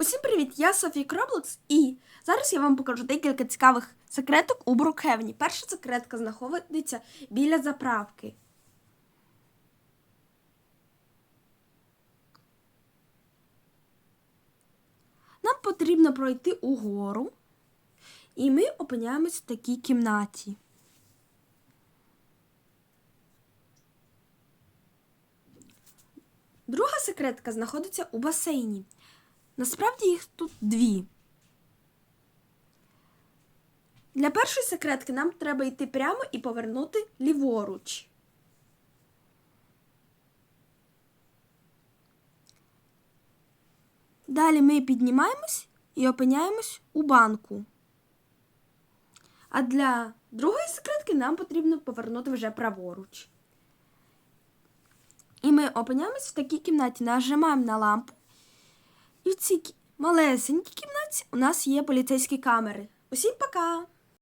Усім привіт! Я Софія Кроблокс і зараз я вам покажу декілька цікавих секреток у Брукхевні. Перша секретка знаходиться біля заправки. Нам потрібно пройти угору, і ми опиняємось в такій кімнаті. Друга секретка знаходиться у басейні. Насправді їх тут дві. Для першої секретки нам треба йти прямо і повернути ліворуч. Далі ми піднімаємось і опиняємось у банку. А для другої секретки нам потрібно повернути вже праворуч. І ми опиняємось в такій кімнаті, нажимаємо на лампу. І в цій кі- малесенькій кімнаті у нас є поліцейські камери. Усім пока!